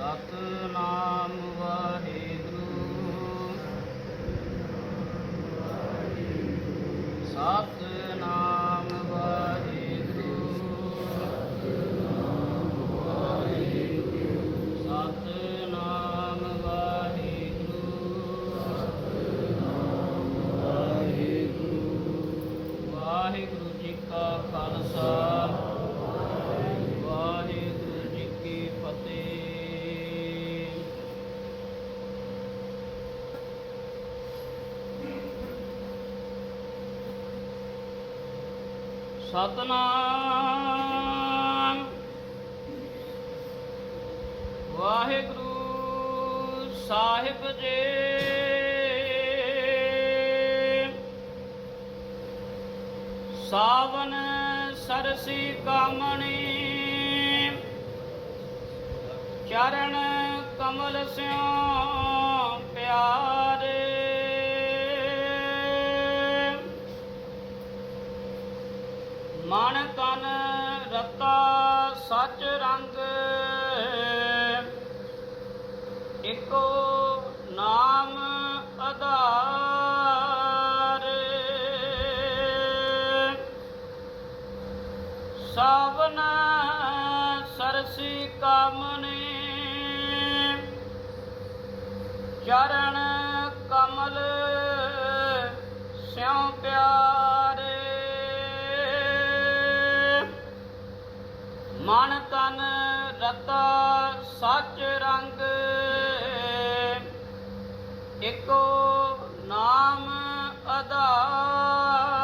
ਸਤਨਾਮ ਸਤਨਾਮ। ਵਾਹਿਗੁਰੂ ਸਾਹਿਬ ਜੀ। ਸਾਵਨ ਸਰਸੀ ਕਾਮਣੀ। ਚਰਨ ਕਮਲ ਸਿਓ ਪਿਆਰ। ਮਨ ਤਨ ਰਤਾ ਸੱਚ ਰੰਗ। ਇਕੋ ਨਾਮ ਆਧਾਰ। ਸਭਨ ਸਰਸੀ ਕਾਮਨੇ। ਚਰਨ ਚਰਨ ਰਤਾ ਸੱਚ ਰੰਗ। ਇਕੋ ਨਾਮ ਆਧਾਰ।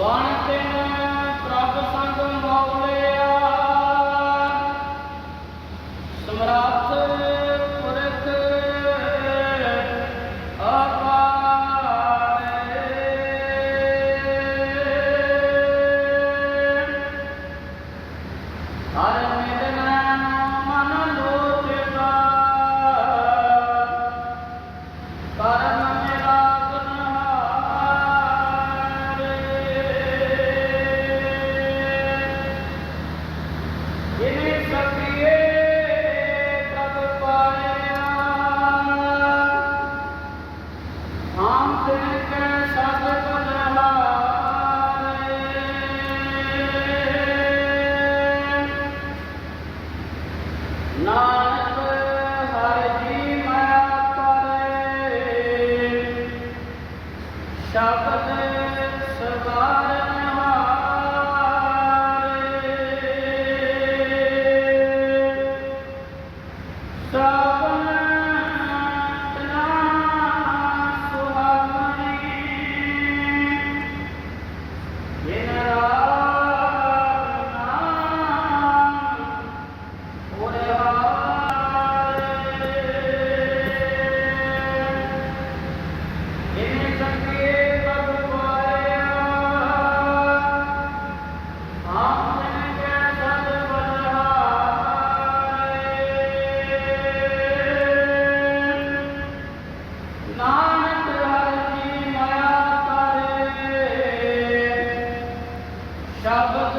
வான ਰੱਬ ਨੇ ਸਦਾ 자,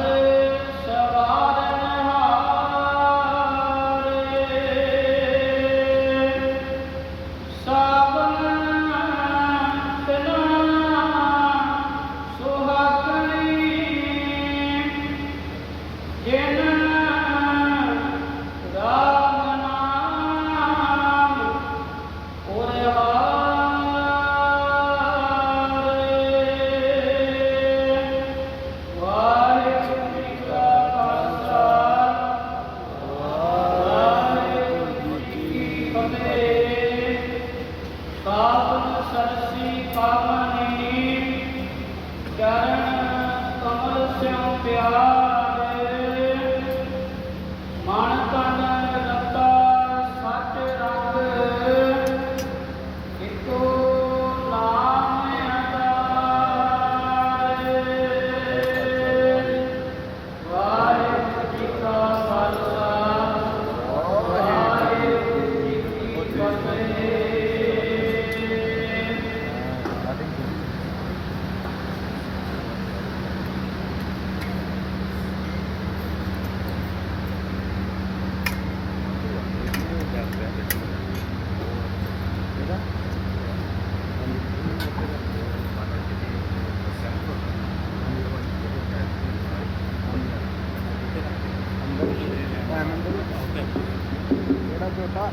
ਕਿਹੜਾ ਛੋਟਾ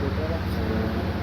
ਛੋਟਾ